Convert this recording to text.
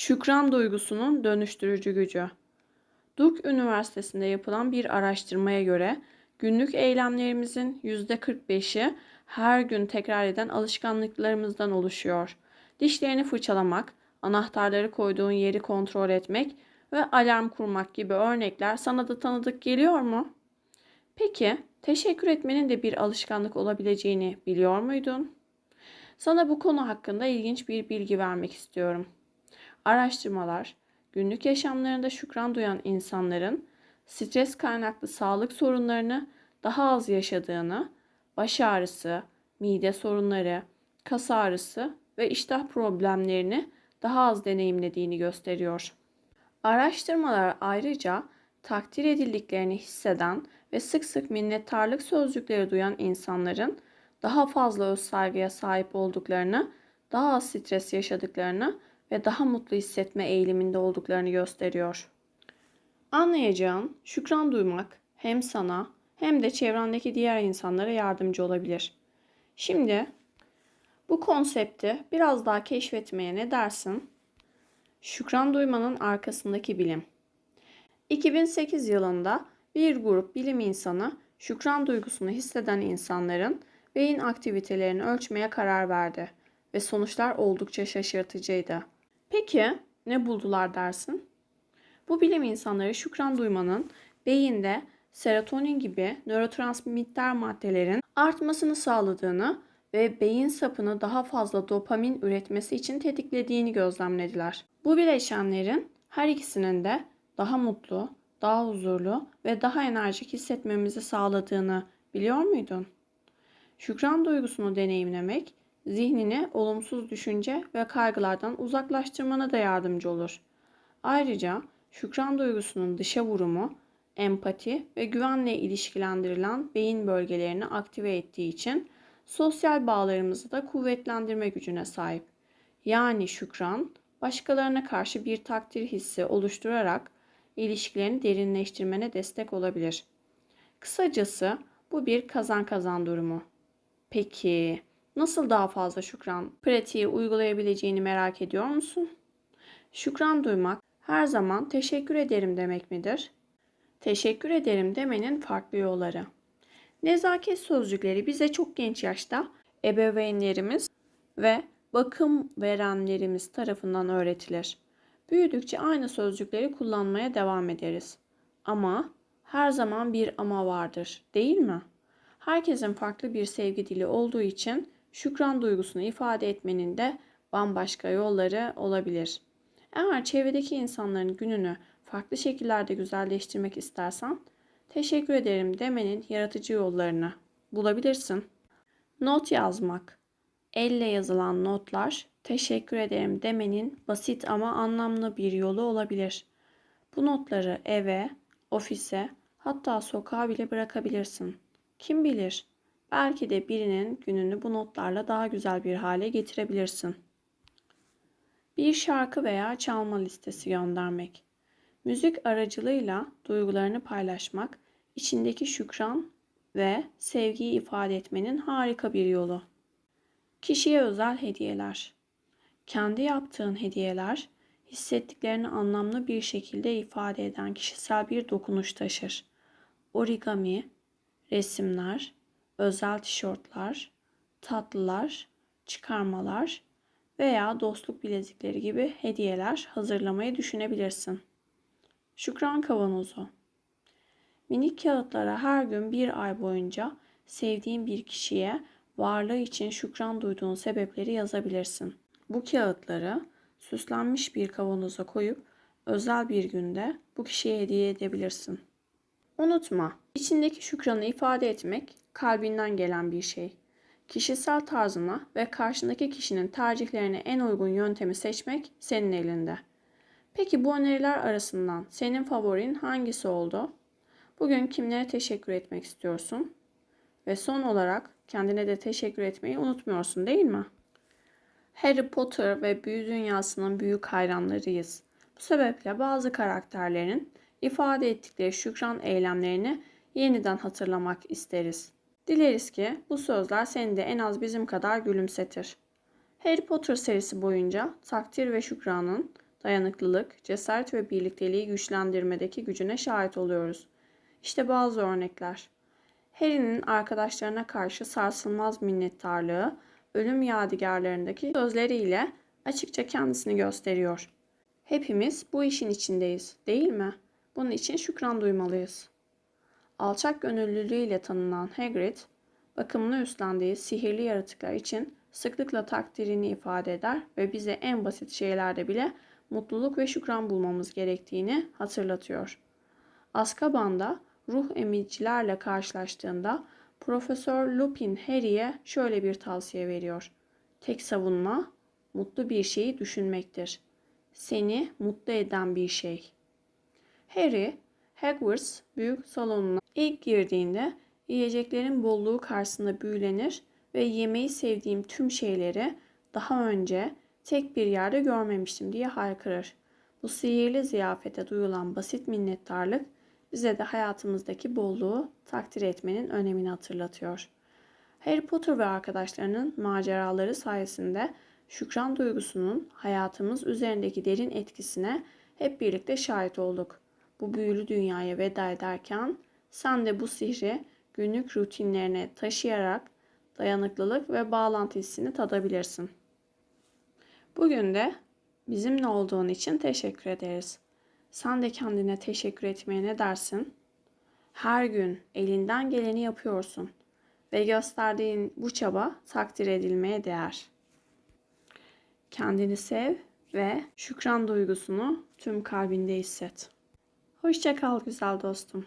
Şükran duygusunun dönüştürücü gücü. Duke Üniversitesi'nde yapılan bir araştırmaya göre günlük eylemlerimizin %45'i her gün tekrar eden alışkanlıklarımızdan oluşuyor. Dişlerini fırçalamak, anahtarları koyduğun yeri kontrol etmek ve alarm kurmak gibi örnekler sana da tanıdık geliyor mu? Peki, teşekkür etmenin de bir alışkanlık olabileceğini biliyor muydun? Sana bu konu hakkında ilginç bir bilgi vermek istiyorum. Araştırmalar, günlük yaşamlarında şükran duyan insanların stres kaynaklı sağlık sorunlarını daha az yaşadığını, baş ağrısı, mide sorunları, kas ağrısı ve iştah problemlerini daha az deneyimlediğini gösteriyor. Araştırmalar ayrıca takdir edildiklerini hisseden ve sık sık minnettarlık sözcükleri duyan insanların daha fazla özsaygıya sahip olduklarını, daha az stres yaşadıklarını ve daha mutlu hissetme eğiliminde olduklarını gösteriyor. Anlayacağın, şükran duymak hem sana hem de çevrendeki diğer insanlara yardımcı olabilir. Şimdi bu konsepti biraz daha keşfetmeye ne dersin? Şükran duymanın arkasındaki bilim. 2008 yılında bir grup bilim insanı şükran duygusunu hisseden insanların beyin aktivitelerini ölçmeye karar verdi ve sonuçlar oldukça şaşırtıcıydı. Peki ne buldular dersin? Bu bilim insanları şükran duymanın beyinde serotonin gibi nörotransmitter maddelerin artmasını sağladığını ve beyin sapını daha fazla dopamin üretmesi için tetiklediğini gözlemlediler. Bu bileşenlerin her ikisinin de daha mutlu, daha huzurlu ve daha enerjik hissetmemizi sağladığını biliyor muydun? Şükran duygusunu deneyimlemek, zihnini olumsuz düşünce ve kaygılardan uzaklaştırmana da yardımcı olur. Ayrıca şükran duygusunun dışa vurumu, empati ve güvenle ilişkilendirilen beyin bölgelerini aktive ettiği için sosyal bağlarımızı da kuvvetlendirme gücüne sahip. Yani şükran, başkalarına karşı bir takdir hissi oluşturarak ilişkilerini derinleştirmene destek olabilir. Kısacası bu bir kazan kazan durumu. Peki nasıl daha fazla şükran pratiği uygulayabileceğini merak ediyor musun? Şükran duymak her zaman teşekkür ederim demek midir? Teşekkür ederim demenin farklı yolları. Nezaket sözcükleri bize çok genç yaşta ebeveynlerimiz ve bakım verenlerimiz tarafından öğretilir. Büyüdükçe aynı sözcükleri kullanmaya devam ederiz. Ama her zaman bir ama vardır, değil mi? Herkesin farklı bir sevgi dili olduğu için şükran duygusunu ifade etmenin de bambaşka yolları olabilir. Eğer çevredeki insanların gününü farklı şekillerde güzelleştirmek istersen, teşekkür ederim demenin yaratıcı yollarını bulabilirsin. Not yazmak. Elle yazılan notlar teşekkür ederim demenin basit ama anlamlı bir yolu olabilir. Bu notları eve, ofise, hatta sokağa bile bırakabilirsin. Kim bilir? Belki de birinin gününü bu notlarla daha güzel bir hale getirebilirsin. Bir şarkı veya çalma listesi göndermek. Müzik aracılığıyla duygularını paylaşmak, içindeki şükran ve sevgiyi ifade etmenin harika bir yolu. Kişiye özel hediyeler. Kendi yaptığın hediyeler, hissettiklerini anlamlı bir şekilde ifade eden kişisel bir dokunuş taşır. Origami, resimler, özel tişörtler, tatlılar, çıkarmalar veya dostluk bilezikleri gibi hediyeler hazırlamayı düşünebilirsin. Şükran kavanozu. Minik kağıtlara her gün bir ay boyunca sevdiğin bir kişiye varlığı için şükran duyduğun sebepleri yazabilirsin. Bu kağıtları süslenmiş bir kavanoza koyup özel bir günde bu kişiye hediye edebilirsin. Unutma, içindeki şükranı ifade etmek kalbinden gelen bir şey. Kişisel tarzına ve karşındaki kişinin tercihlerine en uygun yöntemi seçmek senin elinde. Peki bu öneriler arasından senin favorin hangisi oldu? Bugün kimlere teşekkür etmek istiyorsun? Ve son olarak kendine de teşekkür etmeyi unutmuyorsun değil mi? Harry Potter ve büyü dünyasının büyük hayranlarıyız. Bu sebeple bazı karakterlerin ifade ettikleri şükran eylemlerini yeniden hatırlamak isteriz. Dileriz ki bu sözler seni de en az bizim kadar gülümsetir. Harry Potter serisi boyunca takdir ve şükranın dayanıklılık, cesaret ve birlikteliği güçlendirmedeki gücüne şahit oluyoruz. İşte bazı örnekler. Harry'nin arkadaşlarına karşı sarsılmaz minnettarlığı, ölüm yadigarlarındaki sözleriyle açıkça kendisini gösteriyor. Hepimiz bu işin içindeyiz, değil mi? Bunun için şükran duymalıyız. Alçak gönüllülüğüyle tanınan Hagrid, bakımını üstlendiği sihirli yaratıklar için sıklıkla takdirini ifade eder ve bize en basit şeylerde bile mutluluk ve şükran bulmamız gerektiğini hatırlatıyor. Azkaban'da ruh emicilerle karşılaştığında Profesör Lupin Harry'e şöyle bir tavsiye veriyor. Tek savunma mutlu bir şeyi düşünmektir. Seni mutlu eden bir şey. Harry, Hogwarts büyük salonuna ilk girdiğinde yiyeceklerin bolluğu karşısında büyülenir ve yemeği sevdiğim tüm şeyleri daha önce tek bir yerde görmemiştim diye haykırır. Bu sihirli ziyafete duyulan basit minnettarlık bize de hayatımızdaki bolluğu takdir etmenin önemini hatırlatıyor. Harry Potter ve arkadaşlarının maceraları sayesinde şükran duygusunun hayatımız üzerindeki derin etkisine hep birlikte şahit olduk. Bu büyülü dünyaya veda ederken sen de bu sihri günlük rutinlerine taşıyarak dayanıklılık ve bağlantı hissini tadabilirsin. Bugün de bizimle olduğun için teşekkür ederiz. Sen de kendine teşekkür etmeye ne dersin? Her gün elinden geleni yapıyorsun ve gösterdiğin bu çaba takdir edilmeye değer. Kendini sev ve şükran duygusunu tüm kalbinde hisset. Hoşça kal güzel dostum.